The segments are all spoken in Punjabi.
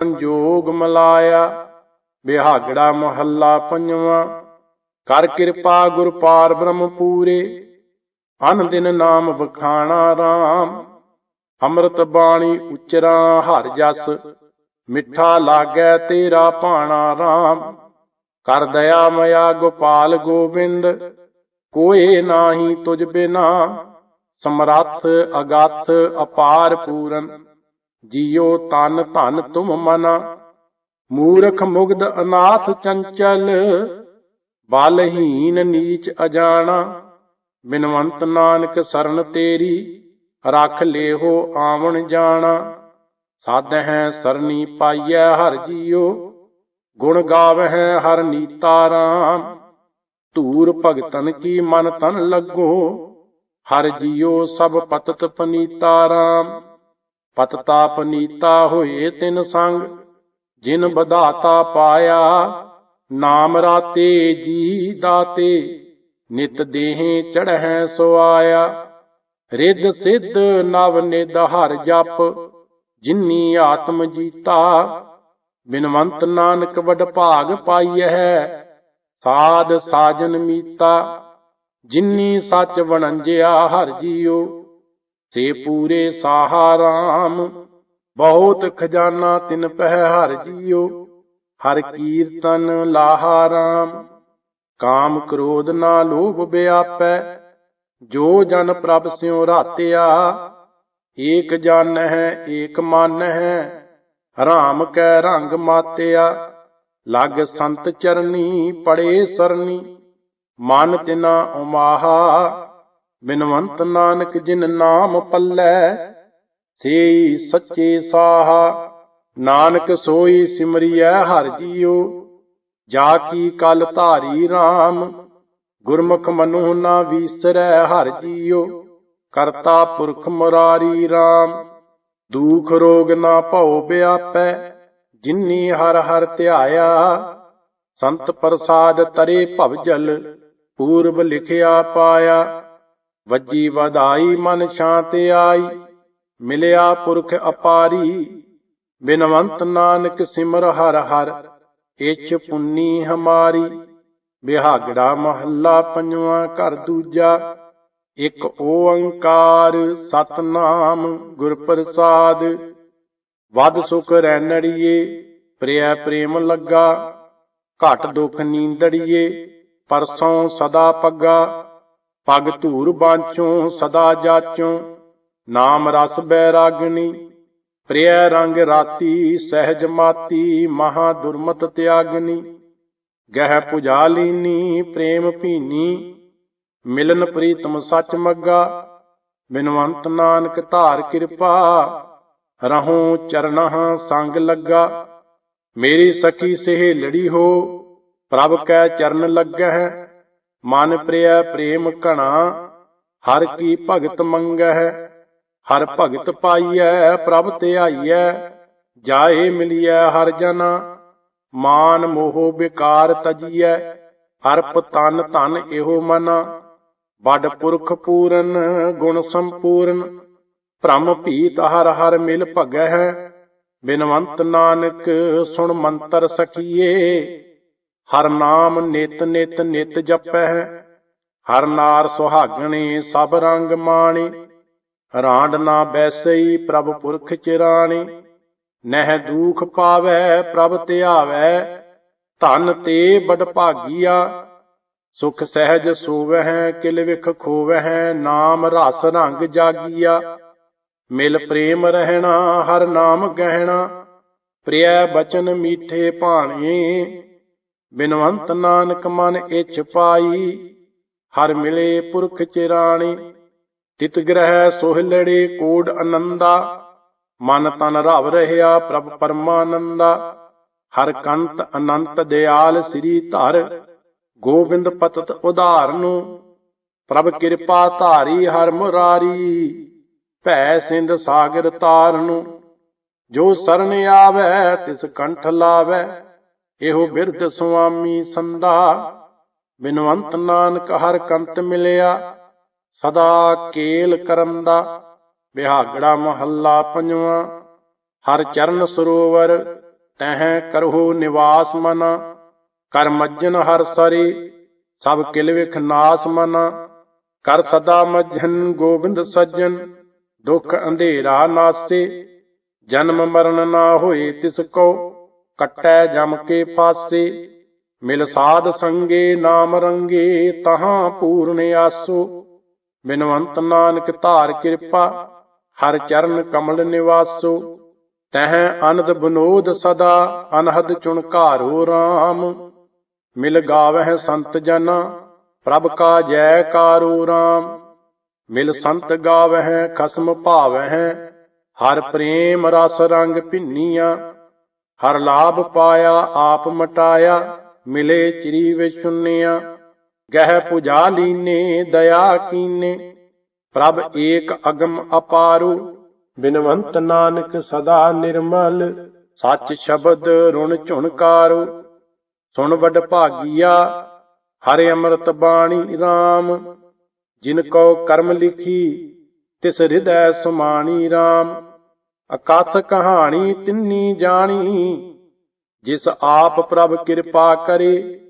ਸੰਜੋਗ ਮਲਾਇਆ, ਬਿਹਾਗੜਾ ਮਹੱਲਾ ਪੰਜਵਾਂ। ਕਰ ਕਿਰਪਾ ਗੁਰ ਪਾਰ ਬ੍ਰਹਮ ਪੂਰੇ ਅਨ ਦਿਨ ਨਾਮ ਵਖਾਣਾ RAM ਅੰਮ੍ਰਿਤ ਬਾਣੀ ਉਚਰਾ ਹਰ ਜਸ, ਮਿੱਠਾ ਲਾਗੈ ਤੇਰਾ ਭਾਣਾ RAM ਕਰ ਦਇਆ ਮਇਆ ਗੋਪਾਲ ਗੋਬਿੰਦ, ਕੋਏ ਨਾਹੀ ਤੁਝ ਬਿਨਾ। ਸਮਰੱਥ ਅਗਾਥ ਅਪਾਰ ਪੂਰਨ ਜੀਉ ਤਨ ਧਨ ਤੁਮ ਮਨਾ, ਮੂਰਖ ਮੁਗਧ ਅਨਾਥ ਚੰਚਲ, ਬਲਹੀਨ ਨੀਚ ਅਜਾਣਾ, ਬਿਨਵੰਤ ਨਾਨਕ ਸਰਨ ਤੇਰੀ, ਰੱਖ ਲੇਹੋ ਆਵਣ ਜਾਣਾ। ਸਾਧ ਹੈ ਸਰਨੀ ਪਾਈਐ ਹਰ ਜੀਓ, ਗੁਣ ਗਾਵਹਿ ਹਰ ਨੀਤਾ ਰਾਮ। ਧੂਰ ਭਗਤਨ ਕੀ ਮਨ ਤਨ ਲੱਗੋ, ਹਰ ਜੀਓ ਸਭ ਪਤਤ ਪਨੀਤਾ ਰਾਮ। ਪਤਤਾ ਪਨੀਤਾ ਹੋਏ ਤਿਨ ਸੰਗ, ਜਿਨ ਬਧਾਤਾ ਪਾਇਆ, ਨਾਮ ਰਾਤੇ ਜੀ ਦਾਤੇ, ਨਿਤ ਦੇਹੇ ਚੜ੍ਹੈ ਸੋ ਆਇਆ। ਰਿੱਧ ਸਿੱਧ ਨਵ ਨਿਦ ਹਰ ਜਪ, ਜਿਨੀ ਆਤਮ ਜੀਤਾ, ਬਿਨਵੰਤ ਨਾਨਕ ਵਡ ਭਾਗ ਪਾਈਐ। ਸਾਧ ਸਾਜਨ ਮੀਤਾ, ਜਿਨੀ ਸੱਚ ਵਣੰਜਿਆ ਹਰ ਜੀਓ ਸੇ ਪੂਰੇ ਸਾਹਾ ਰਾਮ ਬਹੁਤ ਖਜ਼ਾਨਾ ਤਿਨ ਪਹਿ ਹਰ ਜੀਓ, ਹਰ ਕੀਰਤਨ ਲਾਹਾ ਰਾਮ ਕਾਮ ਕ੍ਰੋਧ ਨਾ ਲੋਭ ਬਿਆਪੈ, ਜੋ ਜਨ ਪ੍ਰਭ ਸਿਉ ਰਾਤਿਆ, ਏਕ ਜਨ ਹੈ, ਏਕ ਮਨ ਹੈ, ਰਾਮ ਕੈ ਰੰਗ ਮਾਤਿਆ। ਲਗ ਸੰਤ ਚਰਨੀ, ਪੜੇ ਸਰਨੀ, ਮਨ ਤਿਨਾ ਉਮਾਹਾ ਬਿਨਵੰਤ ਨਾਨਕ ਜਿਨ ਨਾਮ ਪੱਲੈ, ਸੇਈ ਸੱਚੇ ਸਾਹ। ਨਾਨਕ ਸੋਈ ਸਿਮਰਿਐ ਹਰ ਜੀਉ, ਜਾ ਕੀ ਕਲ ਧਾਰੀ RAM ਗੁਰਮੁਖ ਮਨੁ ਨਾ ਵੀਸਰੈ ਹਰ ਜੀਉ, ਕਰਤਾ ਪੁਰਖ ਮੁਰਾਰੀ RAM ਦੂਖ ਰੋਗ ਨਾ ਭਉ ਬਿਆਪੈ, ਜਿਨੀ ਹਰ ਹਰ ਧਿਆਇਆ। ਸੰਤ ਪ੍ਰਸਾਦ ਤਰੇ ਭਵ ਜਲ, ਪੂਰਬ ਲਿਖਿਆ ਪਾਇਆ। ਵੱਜੀ ਵਧਾਈ ਮਨ ਸ਼ਾਂਤ ਆਈ, ਮਿਲਿਆ ਪੁਰਖ ਅਪਾਰੀ, ਬਿਨਵੰਤ ਨਾਨਕ ਸਿਮਰ ਹਰ ਹਰ, ਇਛ ਪੁੰਨੀ ਹਮਾਰੀ, ਬਿਹਾਗੜਾ ਮਹੱਲਾ ਪੰਜਵਾਂ ਘਰ ਦੂਜਾ, ਇਕ ਓੰਕਾਰ ਸਤਨਾਮ ਗੁਰ ਪ੍ਰਸਾਦ ਵਦ ਸੁਖ ਰੈਣੜੀਏ ਪ੍ਰਿਆ ਪ੍ਰੇਮ ਲੱਗਾ, ਘਟ ਦੁਖ ਨੀਂਦੜੀਏ, ਪਰਸੋਂ ਸਦਾ ਪੱਗਾ ਪਗ ਧੂਰ ਬਾਂਚੋਂ ਸਦਾ ਜਾਚੋਂ, ਨਾਮ ਰਸ ਬੈਰਾਗਣੀ ਪ੍ਰਿਆ ਰੰਗ ਰਾਤੀ ਸਹਿਜ ਮਾਤੀ ਮਹਾ ਦੁਰਮਤ ਤਿਆਗਨੀ, ਗਹਿ ਪੁਜਾ ਲੀਨੀ ਪ੍ਰੇਮ ਭੀਨੀ, ਮਿਲਨ ਪ੍ਰੀਤਮ ਸੱਚ ਮੱਗਾ ਬਿਨਵੰਤ ਨਾਨਕ ਧਾਰ ਕਿਰਪਾ, ਰਹੋ ਚਰਨਹ ਸੰਗ ਲੱਗਾ, ਮੇਰੀ ਸਖੀ ਸਹੇਲੜੀ ਹੋ, ਪ੍ਰਭ ਕੈ ਚਰਨ ਲੱਗਹਿ ਮਨ ਪ੍ਰਿਆ ਪ੍ਰੇਮ ਘਣਾ, ਹਰ ਕੀ ਭਗਤ ਮੰਗਹਿ, ਹਰ ਭਗਤ ਪਾਈਐ, ਪ੍ਰਭ ਧਿਆਈਐ ਜਾਏ ਮਿਲਿਐ ਹਰ ਜਨ, ਮਾਨ ਮੋਹ ਵਿਕਾਰ ਤਜੀਐ, ਅਰਪ ਤਨ ਧਨ ਇਹੋ ਮਨ, ਵੱਡ ਪੁਰਖ ਪੂਰਨ, ਗੁਣ ਸੰਪੂਰਨ, ਭ੍ਰਮ ਭੀਤ ਹਰ ਹਰ ਮਿਲ ਭਗਹਿ, ਬਿਨਵੰਤ ਨਾਨਕ ਸੁਣ ਮੰਤਰ ਸਖੀਏ ਹਰ ਨਾਮ ਨਿਤ ਨਿਤ ਨਿਤ ਜਪਹਿ ਹਰ ਨਾਰ ਸੁਹਾਗਣੀ ਸਭ ਰੰਗ ਮਾਣੀ। ਰਾਂਡ ਨਾ ਬੈਸਈ ਪ੍ਰਭ ਪੁਰਖ ਚਿਰਾਣੀ। ਨਹਿ ਦੂਖ ਪਾਵੈ ਪ੍ਰਭ ਧਿਆਵੈ। ਧਨ ਤੇ ਬੜ ਭਾਗੀਆ। ਸੁਖ ਸਹਿਜ ਸੋਵਹਿ ਕਿਲ ਵਿਖ ਖੋਵਹਿ। ਨਾਮ ਰਸ ਰੰਗ ਜਾਗੀਆ। ਮਿਲ ਪ੍ਰੇਮ ਰਹਿਣਾ ਹਰ ਨਾਮ ਗਹਿਣਾ। ਪ੍ਰਿਯ ਬਚਨ ਮੀਠੇ ਭਾਣੇ। ਬਿਨਵੰਤ ਨਾਨਕ ਮਨ ਇਛ ਪਾਈ, ਹਰ ਮਿਲੇ ਪੁਰਖ ਚਿਰਾਣੀ ਤਿਤ ਗ੍ਰਹਿ ਸੋਹਿਲੜੇ ਕੋਡ ਅਨੰਦਾ, ਮਨ ਤਨ ਰਵ ਰਹਿਆ ਪ੍ਰਭ ਪਰਮਾਨੰਦਾ। ਹਰ ਕੰਤ ਅਨੰਤ ਦਿਆਲ ਸ੍ਰੀ ਧਰ, ਗੋਬਿੰਦ ਪਤਤ ਉਧਾਰਨੁ। ਪ੍ਰਭ ਕਿਰਪਾ ਧਾਰੀ ਹਰ ਮੁਰਾਰੀ, ਭੈ ਸਿੰਧ ਸਾਗਰ ਤਾਰਨੁ। ਜੋ ਸਰਨ ਆਵੈ, ਤਿਸ ਕੰਠ ਲਾਵੈ। ਇਹੋ ਬਿਰਧ ਸੁਆਮੀ ਸੰਦਾ ਬਿਨਵੰਤ ਨਾਨਕ ਹਰ ਕੰਤ ਮਿਲਿਆ, ਸਦਾ ਕੇਲ ਕਰੰਦਾ ਬਿਹਾਗੜਾ ਮਹੱਲਾ ਪੰਜਵਾਂ, ਹਰ ਚਰਨ ਸਰੋਵਰ, ਤਹਿ ਕਰਹੁ ਨਿਵਾਸ ਮਨ। ਕਰ ਮੱਜਨ ਹਰ ਸਰੀ, ਸਭ ਕਿਲ ਵਿਖ ਨਾਸ ਮਨ। ਕਰ ਸਦਾ ਮੱਜਨ ਗੋਬਿੰਦ ਸੱਜਣ, ਦੁਖ ਅੰਧੇਰਾ ਨਾਸੇ। ਜਨਮ ਮਰਨ ਨਾ ਹੋਏ ਤਿਸ ਕੋ ਕਟੈ ਜਮ ਕੇ ਫਾਸੇ ਮਿਲ ਸਾਧ ਸੰਗੇ ਨਾਮ ਰੰਗੇ, ਤਹਾਂ ਪੂਰਨ ਆਸੋ। ਬਿਨਵੰਤ ਨਾਨਕ ਧਾਰ ਕਿਰਪਾ, ਹਰ ਚਰਨ ਕਮਲ ਨਿਵਾਸੋ। ਤਹਿ ਅਨੰਦ ਬਨੋਦ ਸਦਾ, ਅਨਹਦ ਚੁਣਕਾਰੋ RAM ਮਿਲ ਗਾਵਹਿ ਸੰਤ ਜਨ, ਪ੍ਰਭ ਕਾ ਜੈਕਾਰੋ RAM ਮਿਲ ਸੰਤ ਗਾਵਹਿ, ਖਸਮ ਭਾਵਹਿ, ਹਰ ਪ੍ਰੇਮ ਰਸ ਰੰਗ ਭਿੰਨੀਆਂ। ਹਰ ਲਾਭ ਪਾਇਆ, ਆਪ ਮਟਾਇਆ, ਮਿਲੇ ਚਰੀ ਵਿਚੁੰਨਿਆ ਗਹਿ ਪੁਜਾ ਲੀਨੇ, ਦਇਆ ਕੀਨੇ, ਪ੍ਰਭ ਏਕ ਅਗਮ ਅਪਾਰੂ। ਬਿਨਵੰਤ ਨਾਨਕ ਸਦਾ ਨਿਰਮਲ, ਸੱਚ ਸ਼ਬਦ ਰੁਣ ਝੁਣਕਾਰੂ। ਸੁਣ ਵਡ ਭਾਗੀਆ, ਹਰਿ ਅੰਮ੍ਰਿਤ ਬਾਣੀ RAM ਜਿਨ ਕੋ ਕਰਮ ਲਿਖੀ, ਤਿਸ ਹਿਰਦੈ ਸੁਮਾਣੀ RAM ਅਕਥ ਕਹਾਣੀ ਤਿੰਨੀ ਜਾਣੀ। ਜਿਸ ਆਪ ਪ੍ਰਭ ਕਿਰਪਾ ਕਰੇ,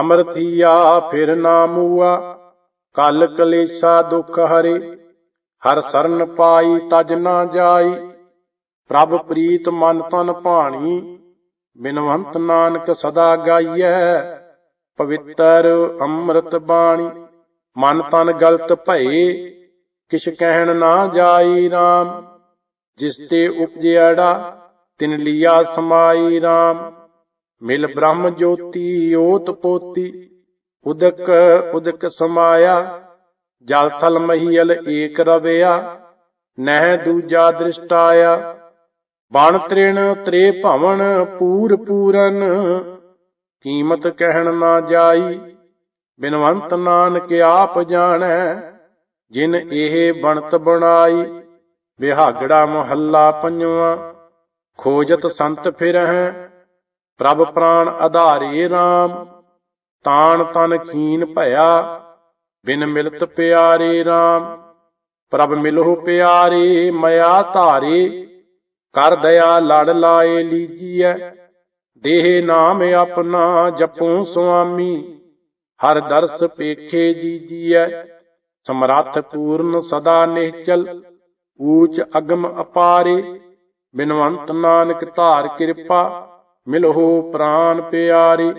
ਅਮਰਥੀਆ ਫਿਰ ਨਾ ਮੂਆ। ਕਲ ਕਲੇਸ਼ਾ ਦੁਖ ਹਰੇ, ਹਰ ਸਰਨ ਪਾਈ ਤਜ ਨਾ ਜਾਈ। ਪ੍ਰਭ ਪ੍ਰੀਤ ਮਨ ਤਨ ਭਾਣੀ, ਬਿਨਵੰਤ ਨਾਨਕ ਸਦਾ ਗਾਈਐ। ਪਵਿੱਤਰ ਅੰਮ੍ਰਿਤ ਬਾਣੀ, ਮਨ ਤਨ ਗਲਤ ਭਏ, ਕਿਛ ਕਹਿਣ ਨਾ ਜਾਈ RAM ਜਿਸ ਤੇ ਉਪਜਿਆੜਾ, ਤਿਨ ਲੀਆ ਸਮਾਈ RAM ਮਿਲ ਬ੍ਰਹਮ ਜੋਤੀ, ਓਤ ਪੋਤੀ, ਉਦਕ ਉਦਕ ਸਮਾਇਆ। ਜਲ ਥਲ ਮਹੀਲ ਏਕ ਰਵਿਆ, ਨਹਿ ਦੂਜਾ ਦ੍ਰਿਸ਼ਟਾਇਆ। ਬਣ ਤ੍ਰਿਣ ਤ੍ਰੇ ਭਵਨ ਪੂਰ ਪੂਰਨ, ਕੀਮਤ ਕਹਿਣ ਨਾ ਜਾਈ, ਬਿਨਵੰਤ ਨਾਨਕ ਆਪ ਜਾਣੈ, ਜਿਨ ਇਹ ਬਣਤ ਬਣਾਈ। ਵਿਹਾਗੜਾ ਮੁਹੱਲਾ ਪੰਜਵਾਂ, ਖੋਜਤ ਸੰਤ ਫਿਰਹਿ, ਪ੍ਰਭ ਪ੍ਰਾਨ ਆਧਾਰੇ RAM ਤਾਣ ਤਨ ਖੀਨ ਭਇਆ, ਬਿਨ ਮਿਲਤ ਪਿਆਰੇ RAM ਪ੍ਰਭ ਮਿਲਹੁ ਪਿਆਰੇ, ਮਇਆ ਧਾਰੇ, ਕਰ ਦਇਆ ਲੜ ਲਾਏ ਲੀਜੀਐ। ਦੇਹ ਨਾਮ ਆਪਣਾ ਜਪੂ ਸੁਆਮੀ, ਹਰ ਦਰਸ ਪੇਖੇ ਜੀਜੀਐ। ਸਮਰੱਥ ਪੂਰਨ ਸਦਾ ਨਿਹਚਲ ਊਚ ਅਗਮ ਅਪਾਰੇ, ਬਿਨਵੰਤ ਨਾਨਕ ਧਾਰ ਕਿਰਪਾ, ਮਿਲਹੁ ਪ੍ਰਾਨ ਪਿਆਰੇ,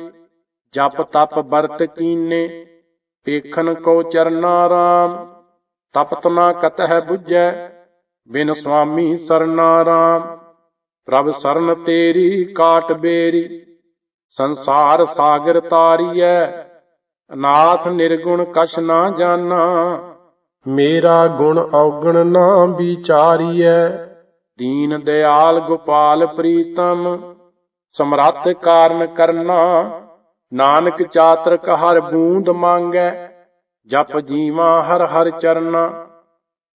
ਜਪ ਤਪ ਵਰਤ ਕੀਨੇ, ਪੇਖਨ ਕੋ ਚਰਨਾ ਰਾਮ, ਤਪਤ ਨਾ ਕਤਹਿ 부ਜੈ ਬਿਨ ਸੁਆਮੀ ਸਰਨਾ ਰਾਮ। ਪ੍ਰਭ ਸਰਨ ਤੇਰੀ ਕਾਟ ਬੇਰੀ, ਸੰਸਾਰ ਸਾਗਰ ਤਾਰੀਐ, ਅਨਾਥ ਨਿਰਗੁਣ ਕਛ ਨਾ ਜਾਣਾ ਮੇਰਾ ਗੁਣ ਔਗਣ ਨਾ ਵਿਚਾਰੀਐ। ਦੀਨ ਦਿਆਲ ਗੋਪਾਲ ਪ੍ਰੀਤਮ, ਸਮਰੱਥ ਕਾਰਨ ਕਰਨਾ। ਨਾਨਕ ਚਾਤਰਕ ਹਰ ਬੂੰਦ ਮੰਗੈ, ਜਪ ਜੀਵਾ ਹਰ ਹਰ ਚਰਨਾ।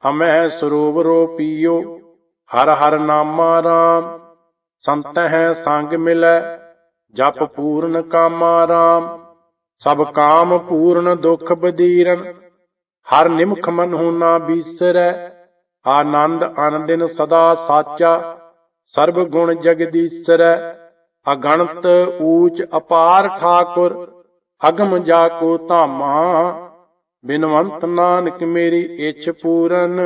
ਹਮੈ ਸਰੋਵਰੋ ਪੀਓ, ਹਰ ਹਰ ਨਾਮਾ RAM ਸੰਤ ਹੈ ਸੰਗ ਮਿਲੈ, ਜਪ ਪੂਰਨ ਕਾਮਾ RAM ਸਭ ਕਾਮ ਪੂਰਨ ਦੁਖ ਬਦੀਰਨ ਹਰ ਨਿਮਖ ਮਨ ਨਾ ਬੀਸਰੈ, ਆਨੰਦ ਅਨੰਦਿਨ ਸਦਾ ਸਾਚਾ, ਸਰਬ ਗੁਣ ਜਗਦੀਸ਼ਰੈ ਅਗਣਤ ਊਚ ਅਪਾਰ ਠਾਕੁਰ, ਅਗਮ ਜਾ ਕੋ ਧਾਮਾ, ਬਿਨਵੰਤ ਨਾਨਕ ਮੇਰੀ ਇੱਛ ਪੂਰਨ,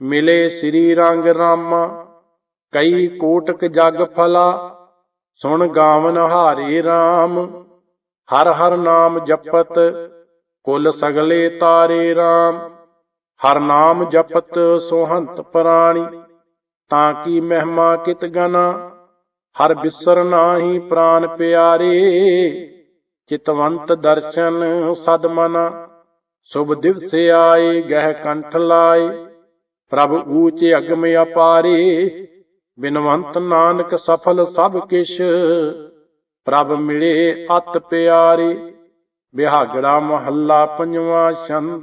ਮਿਲੇ ਸ੍ਰੀ ਰੰਗ ਰਾਮਾ, ਕਈ ਕੋਟਕ ਜਗ ਫਲਾ, ਸੁਣ ਗਾਵਨ ਹਾਰੇ RAM ਹਰ ਹਰ ਨਾਮ ਜਪਤ ਕੁਲ ਸਗਲੇ ਤਾਰੇ RAM ਹਰ ਨਾਮ ਜਪਤ ਸੋਹੰਤ ਪ੍ਰਾਣੀ, ਤਾਂ ਕੀ ਮਹਿਮਾ ਕਿਤ ਗਨਾ? ਹਰ ਬਿਸਰ ਨਾਹੀ ਪ੍ਰਾਨ ਪਿਆਰੇ, ਚਿਤਵੰਤ ਦਰਸ਼ਨ ਸਦ ਮਨਾ। ਸੁਭ ਦਿਵਸੇ ਆਏ ਗਹਿ ਕੰਠ ਲਾਏ, ਪ੍ਰਭ ਊਚ ਅਗਮ ਅਪਾਰੇ। ਬਿਨਵੰਤ ਨਾਨਕ ਸਫਲ ਸਭ ਕਿਛ, ਪ੍ਰਭ ਮਿਲੇ ਅਤ ਪਿਆਰੇ। ਬਿਹਾਗੜਾ ਮਹੱਲਾ ਪੰਜਵਾਂ ਛੰਦ।